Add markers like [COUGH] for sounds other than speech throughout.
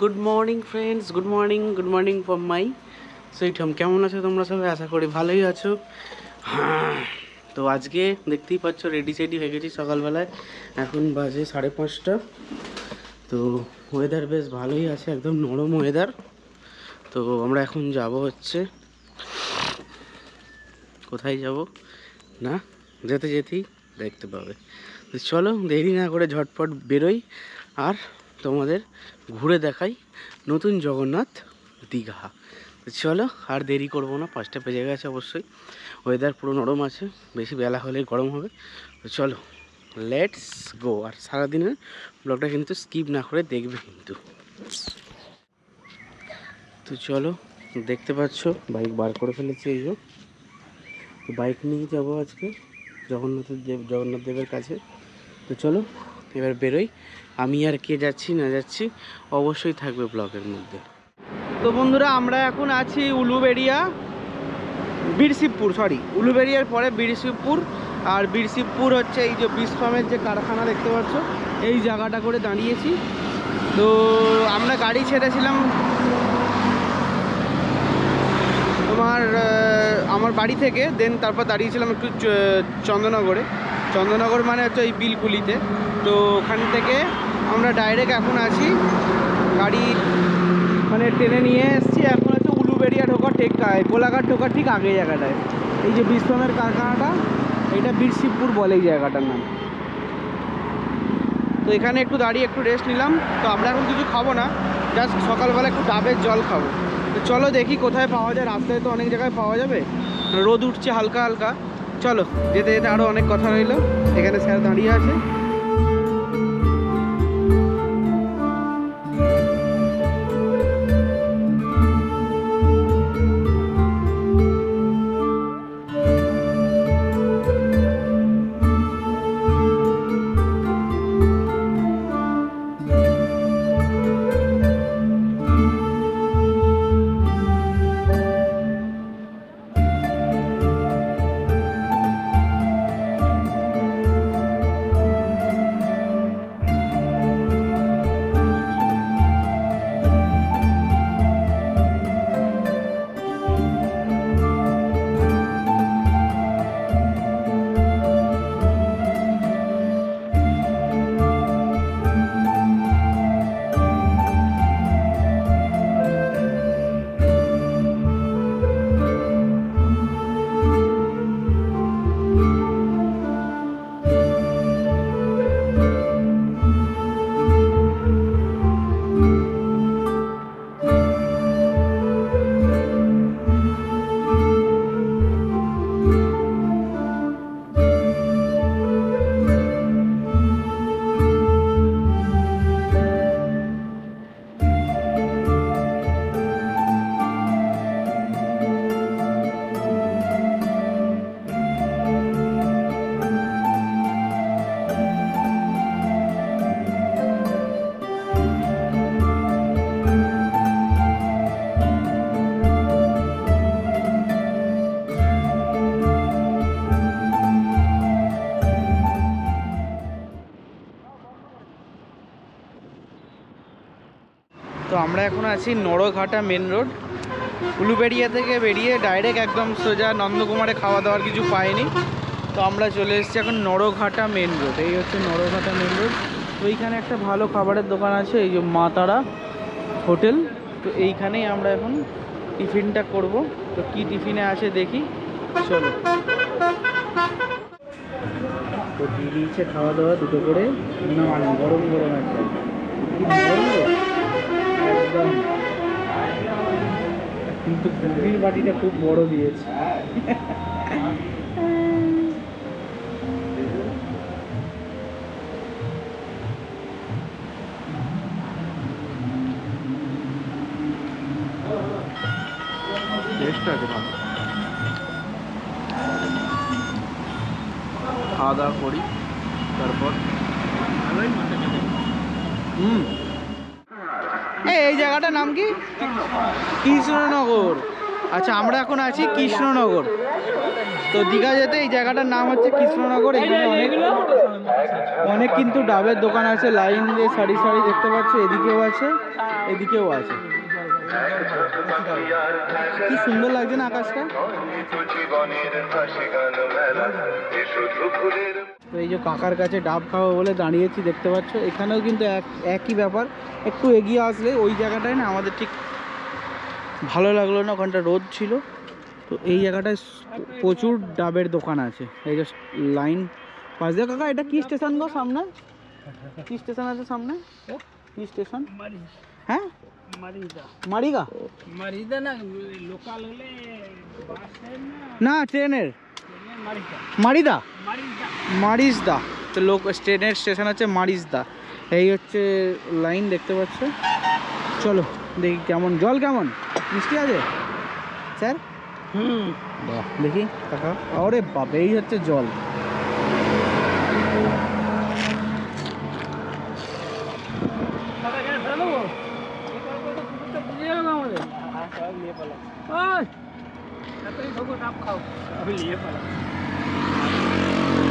Good morning friends good morning good morning for my সুইটম কেমন আছো তোমরা সবাই? আশা করি ভালোই আছো। হ্যাঁ, তো আজকে দেখতেই পাচ্ছ রেডি সেডি হয়ে গেছি সকালবেলায়। এখন বাজে সাড়ে পাঁচটা। তো ওয়েদার বেশ ভালোই আছে একদম নরম ওয়েদার তো আমরা এখন যাব হচ্ছে কোথায় যাব? না যেতে যেতেই দেখতে পাবে। চলো দেরি না করে ঝটপট বেরোই। আর তোমাদের ঘুরে দেখাই নতুন জগন্নাথ দীঘা। চলো, আর দেরি করব না, পাঁচটা বেজে গেছে অবশ্যই। ওয়েদার পুরো নরম আছে, বেশি বেলা হলে গরম হবে। তো চলো লেটস গো আর সারাদিনের ব্লগটা কিন্তু স্কিপ না করে দেখবে কিন্তু। তো চলো, দেখতে পাচ্ছ বাইক বার করে ফেলেছি এই তো বাইক নিয়ে যাব আজকে, জগন্নাথের দেব, জগন্নাথ দেবের কাছে। তো চলো, এবার বেরোই। আমি আর কে যাচ্ছি, না যাচ্ছি, অবশ্যই থাকবে ব্লগের মধ্যে। তো বন্ধুরা, আমরা এখন আছি উলুবেড়িয়া, বীরশিবপুর সরি উলুবেড়িয়ার পরে বীরশিবপুর, আর বীরশিবপুর হচ্ছে এই যে বিসফামের যে কারখানা দেখতে পাচ্ছ, এই জায়গাটা করে দাঁড়িয়েছি। তো আমরা গাড়ি ছেড়েছিলাম। তোমার আমার বাড়ি থেকে দেন তারপর দাঁড়িয়েছিলাম একটু চন্দননগরে। চন্দননগর মানে হচ্ছে ওই বিলকুলিতে। তো ওখান থেকে আমরা ডাইরেক্ট এখন আছি গাড়ি মানে ট্রেনে নিয়ে এসেছি। এখন হচ্ছে উলুবেড়িয়া ঢোকা টেক কোলাঘাট ঢোকার ঠিক আগে জায়গাটায়। এই যে বিশ্বমের কারখানাটা, এটা বীরশিবপুর বলে এই জায়গাটার নাম। তো এখানে একটু দাঁড়িয়ে একটু রেস্ট নিলাম। তো আমরা এখন কিছু খাব না জাস্ট সকালবেলা একটু ডাবের জল খাব। তো চলো দেখি কোথায় পাওয়া যায়। রাস্তায় তো অনেক জায়গায় পাওয়া যাবে। রোদ উঠছে হালকা হালকা। চলো যেতে যেতে আরও অনেক কথা রইল। এখানে স্যার দাঁড়িয়ে আছে। তো আমরা এখন আছি নড়ঘাটা মেন রোড। উলুবেড়িয়া থেকে বেরিয়ে ডাইরেক্ট একদম সোজা নন্দকুমারে খাওয়া দাওয়ার কিছু পাইনি। তো আমরা চলে এসেছি এখন নড়ঘাটা মেন রোড। এই হচ্ছে নড়ঘাটা মেন রোড। তো এইখানে একটা ভালো খাবারের দোকান আছে, এই যে মা তারা হোটেল। তো এইখানেই আমরা এখন টিফিনটা করব। তো কি টিফিনে আছে দেখি। চলো। তো দিয়ে দিয়েছে খাওয়া দাওয়া দুটো করে। নান গরম গরম গো? একদম। কিন্তু পুরীর বাটিটা খুব বড় দিয়েছে। টেস্ট আছে ভালো। খাওয়া দাওয়া করি তারপর হুম। এই জায়গাটার নাম কি? কৃষ্ণনগর। আচ্ছা আমরা এখন আছি কৃষ্ণনগর। তো দীঘা যেতে এই জায়গাটার নাম হচ্ছে কৃষ্ণনগর। এখানে অনেক অনেক কিন্তু ডাবের দোকান আছে। লাইন দিয়ে সারি সারি দেখতে পাচ্ছ, এদিকেও আছে এদিকেও আছে। কি সুন্দর লাগছে না আকাশটা? তো এই যে কাকার কাছে ডাব খাব বলে দাঁড়িয়েছি দেখতে পাচ্ছ? এখানেও কিন্তু এক একই ব্যাপার। একটু এগিয়ে আসলে ওই জায়গাটায় না আমাদের ঠিক ভালো লাগল না ওখানটা রোদ ছিল। তো এই জায়গাটায় প্রচুর ডাবের দোকান আছে। এই যে লাইন পাশ দিয়ে। কাকা এটা কি স্টেশন গো সামনে? কি স্টেশন আছে সামনে? কি স্টেশন? হ্যাঁ? মারিগা মারিদা না লোকাল হলে না ট্রেনের। মারিদা মারিসদা তো লোক ট্রেনের স্টেশন হচ্ছে মারিসদা এই হচ্ছে লাইন দেখতে পাচ্ছ? চলো দেখি কেমন। জল কেমন? মিষ্টি আছে? স্যার? হুম। দেখি কাকা আরে বাবা এই হচ্ছে জল।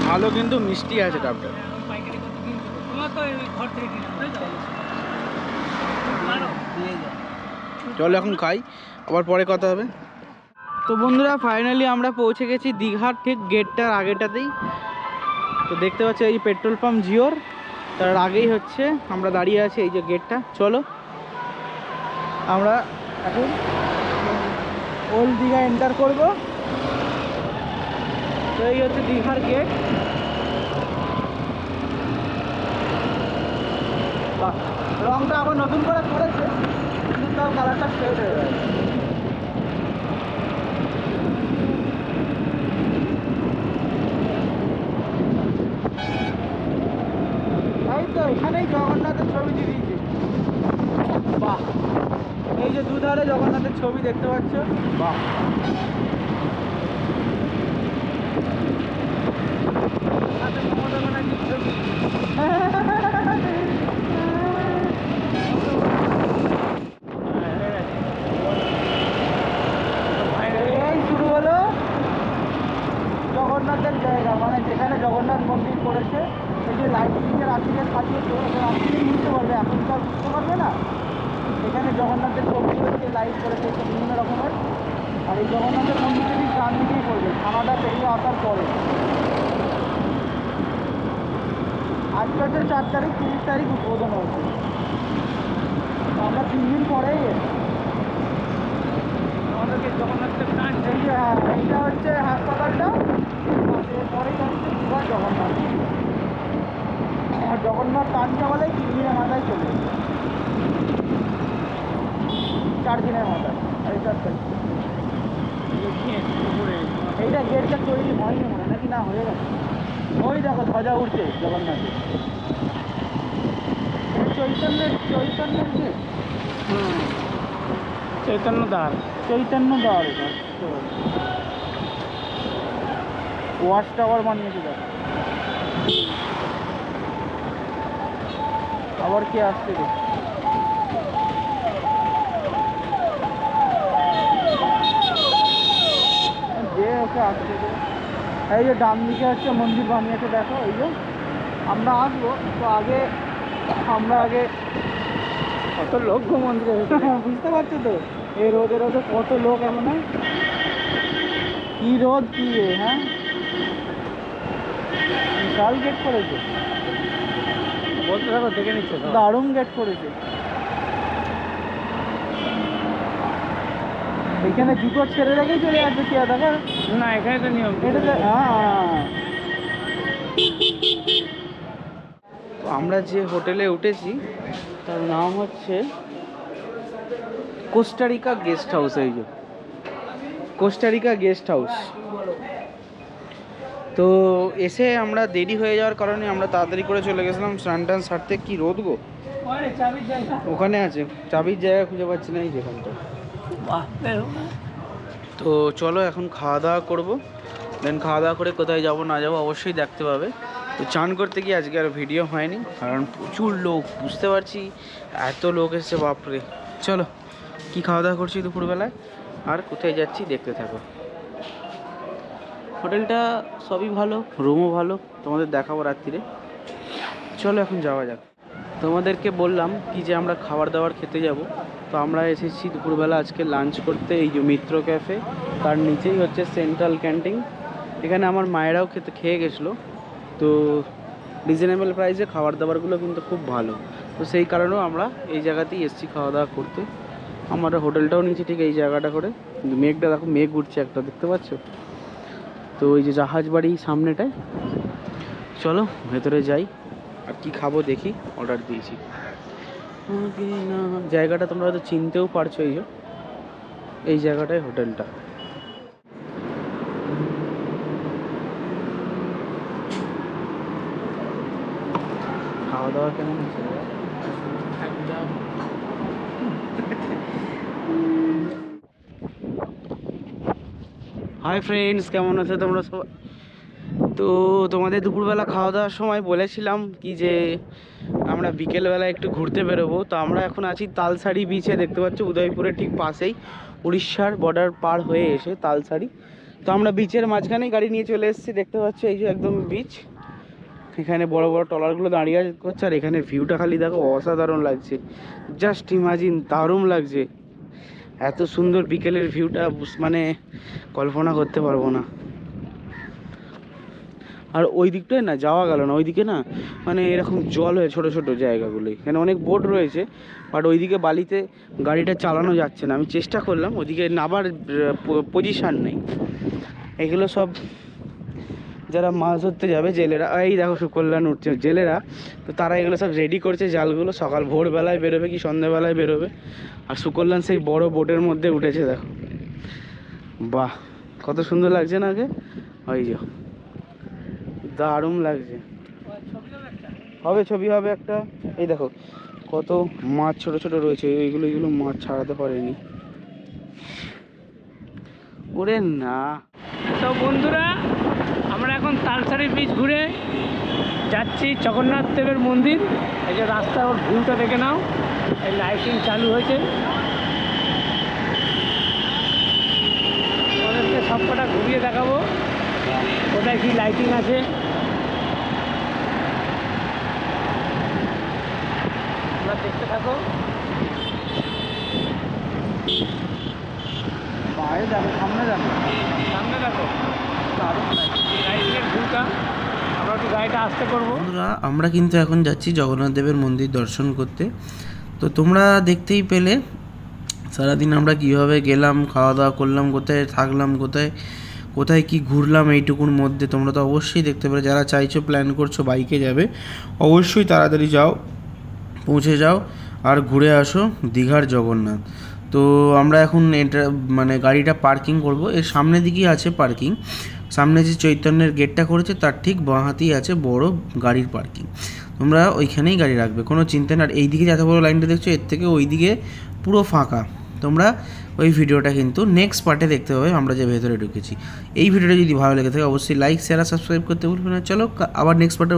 ভালো কিন্তু মিষ্টি আছে ডাবটা। দিয়ে যাও চলো এখন খাই আবার পরে কথা হবে। তো বন্ধুরা ফাইনালি আমরা পৌঁছে গেছি দীঘার ঠিক গেটটার আগেটাতেই। তো দেখতে পাচ্ছি এই পেট্রোল পাম্প জিওর তার আগেই হচ্ছে আমরা দাঁড়িয়ে আছি এই যে গেটটা। চলো আমরা এখন ওল্ড দীঘা এন্টার করব। তো এই হচ্ছে দীঘার গেট রংটা আবার নতুন করে করেছে কিন্তু তার কালারটা ফেড হয়ে গেছে এই তো এখানেই জগন্নাথের ছবি দিয়ে দিয়েছে বাহ এই যে দুধারে জগন্নাথের ছবি দেখতে পাচ্ছ? বাহ সাথে মমতা ব্যানার্জির ছবি এই শুরু হলো জগন্নাথের জায়গা মানে যেখানে জগন্নাথ মন্দির করেছে এই যে লাইটিংয়ে রাত্রিরে সাজিয়েছে ওটা রাত্রিরে বুঝতে পারবে এখন তো আর বুঝতে পারবে না এখানে জগন্নাথের ছবি হচ্ছে লাইট করেছে বিভিন্ন রকমের। আর এই জগন্নাথের মন্দিরটা ডান দিকেই পড়বে থানাটা পেরিয়ে আসার পরে। আজকে হচ্ছে চার তারিখ তিরিশ তারিখ উদ্বোধন হয়েছে। আমরা তিন দিন পরেই আমাদেরকে জগন্নাথের টান হ্যাঁ, এইটা হচ্ছে হাসপাতালটা। এরপরেই হচ্ছে দীঘা জগন্নাথ। জগন্নাথ টানতে বলে তিন দিনের মাথায় চলে। চার দিনের এই চার তারিখ এইটা গেটটা তৈরি হয়নি মনে হয়, নাকি না হয়ে গেছে। ওই দেখো ধ্বজা উঠছে জগন্নাথের। চৈতন্যের চৈতন্যের গেট চৈতন্য দার চৈতন্য দেওয়ার এটা। ওয়াচ টাওয়ার বানিয়েছে দেখো। আবার কে আসছে ওকে আসছে রে এই যে ডান দিকে হচ্ছে মন্দির বানিয়েছে দেখো এই যে। আমরা আসব তো আগে আমরা আগে কত লোক মন্দিরে [LAUGHS] বুঝতে পারছ তো? এই রোদে রোদে কত লোক এখন কি রোদ কি হ্যাঁ? বিশাল গেট করেছে। বলতে থাকো দেখে নিচ্ছে দারুণ গেট করেছে। এখানে জুতো ছেড়ে রেখেই চলে যাচ্ছে কি আর দেখা না এখানে তো নিয়ম এটা তো- হ্যাঁ আমরা যে হোটেলে উঠেছি তার নাম হচ্ছে কোস্টারিকা গেস্ট হাউস এই যে। Costa Rica guest house. তো এসে আমরা দেরি হয়ে যাওয়ার কারণে আমরা তাড়াতাড়ি করে চলে গেছিলাম স্নান টান সারতে। কি রোদ গো। ওখানে আছে চাবির জায়গা খুঁজে পাচ্ছি না এই যেখানটা তো চলো এখন খাওয়া দাওয়া করব। দেন খাওয়া দাওয়া করে কোথায় যাব, না যাব অবশ্যই দেখতে পাবে। তো চান করতে গিয়ে আজকে আর ভিডিও হয়নি, কারণ প্রচুর লোক, বুঝতে পারছি? এত লোক এসছে, বাপরে। চলো, কি খাওয়া দাওয়া করছি দুপুরবেলায়? আর কোথায় যাচ্ছি দেখতে থাকো। হোটেলটা সবই ভালো রুমও ভালো, তোমাদের দেখাবো রাত্রিরে। চলো এখন যাওয়া যাক। তোমাদেরকে বললাম কি যে আমরা খাবার দাবার খেতে যাব। তো আমরা এসেছি দুপুরবেলা আজকে লাঞ্চ করতে এই যে মিত্র ক্যাফে তার নিচেই হচ্ছে সেন্ট্রাল ক্যান্টিন এখানে আমার মায়েরাও খেতে, খেয়ে গেছিল। তো রিজনেবল প্রাইসে খাবার দাবারগুলো কিন্তু খুব ভালো। তো সেই কারণেও আমরা এই জায়গাতেই এসেছি খাওয়া দাওয়া করতে। আমার হোটেলটাও নিয়েছি ঠিক এই জায়গাটা করে। কিন্তু মেঘটা দেখো, মেঘ উঠছে একটা, দেখতে পাচ্ছ? তো ওই যে জাহাজ বাড়ি সামনেটায়। চলো, ভেতরে যাই। আর কি খাব দেখি অর্ডার দিয়েছি। না। জায়গাটা তোমরা হয়তো চিনতেও পারছ এই যে। এই জায়গাটায় হোটেলটা। খাওয়া দাওয়া কেমন হচ্ছে হাই ফ্রেন্ডস, কেমন আছো তোমরা সবাই? তো তোমাদের দুপুরবেলা খাওয়া দাওয়ার সময় বলেছিলাম কি যে আমরা বিকেলবেলা একটু ঘুরতে বেরোবো। তো আমরা এখন আছি তালসারি বিচে দেখতে পাচ্ছ? উদয়পুরের ঠিক পাশেই উড়িষ্যার বর্ডার পার হয়ে এসে তালসারি তো আমরা বিচের মাঝখানেই গাড়ি নিয়ে চলে এসেছি, দেখতে পাচ্ছ? এই যে একদম বিচ এখানে বড় বড় ট্রলারগুলো দাঁড়িয়ে করছে আর এখানে ভিউটা খালি দেখো, অসাধারণ লাগছে। জাস্ট ইমাজিন দারুণ লাগছে। এত সুন্দর বিকেলের ভিউটা মানে কল্পনা করতে পারব না। আর ওই দিকটায় না যাওয়া গেল না, ওইদিকে না মানে এরকম জল হয়ে ছোট ছোট জায়গাগুলোই এখানে অনেক বোট রয়েছে বাট ওইদিকে বালিতে গাড়িটা চালানো যাচ্ছে না। আমি চেষ্টা করলাম ওইদিকে নাবার পজিশান নেই। এগুলো সব যারা মাছ ধরতে যাবে, জেলেরা, এই দেখো সুকল্যাণ উঠছে, জেলেরা, তো তারা এগুলো সব রেডি করছে জালগুলো, সকাল ভোরবেলায় বেরোবে কি সন্ধ্যেবেলায় বেরোবে। আর সুকল্যাণ সেই বড় বোটের মধ্যে উঠেছে, দেখো। বাহ, কত সুন্দর লাগছে না আগে? ওই যে। দারুণ লাগছে। হবে, ছবি হবে একটা। এই দেখো, কত মাছ ছোট ছোট রয়েছে। এইগুলো এইগুলো মাছ ছাড়াতে পারেনি। ওরে না। তো বন্ধুরা, আমরা এখন তালসারি বিচ ঘুরে যাচ্ছি জগন্নাথ দেবের মন্দির। এই যে রাস্তার ওর ভিউটা দেখে নাও। এই লাইটিং চালু হয়েছে। তোমাদেরকে সব কটা ঘুরিয়ে দেখাবো। কোথায় কি লাইটিং আছে। দেখতে থাকো বাইরে যাবে সামনে যাবে? সামনে দেখো। দারুণ লাইটিংয়ের ভিউটা আমরা একটু গাড়িটা আসতে করব। বন্ধুরা আমরা কিন্তু এখন যাচ্ছি জগন্নাথ দেবের মন্দির দর্শন করতে। তো তোমরা দেখতেই পেলে সারাদিন আমরা কীভাবে গেলাম খাওয়া দাওয়া করলাম কোথায় থাকলাম কোথায় কোথায় কি ঘুরলাম এইটুকুর মধ্যে তোমরা তো অবশ্যই দেখতে পেলে। যারা চাইছো প্ল্যান করছ বাইকে যাবে অবশ্যই তাড়াতাড়ি যাও। পৌঁছে যাও আর ঘুরে আসো দীঘার জগন্নাথ। তো আমরা এখন এটা মানে গাড়িটা পার্কিং করব। এর সামনের দিকেই আছে পার্কিং সামনে যে চৈতন্যের গেটটা করেছে, তার ঠিক বাঁ হাতেই আছে বড় গাড়ির পার্কিং তোমরা ওইখানেই গাড়ি রাখবে, কোনো চিন্তা না আর এই দিকে এত বড় লাইনটা দেখছ, এর থেকে ওই দিকে পুরো ফাঁকা। তোমরা ওই ভিডিওটা কিন্তু নেক্সট পার্টে দেখতে হবে আমরা যে ভেতরে ঢুকেছি। এই ভিডিওটা যদি ভালো লেগে থাকে, অবশ্যই লাইক শেয়ার আর সাবস্ক্রাইব করতে ভুলবে না। চলো আবার নেক্সট পার্টে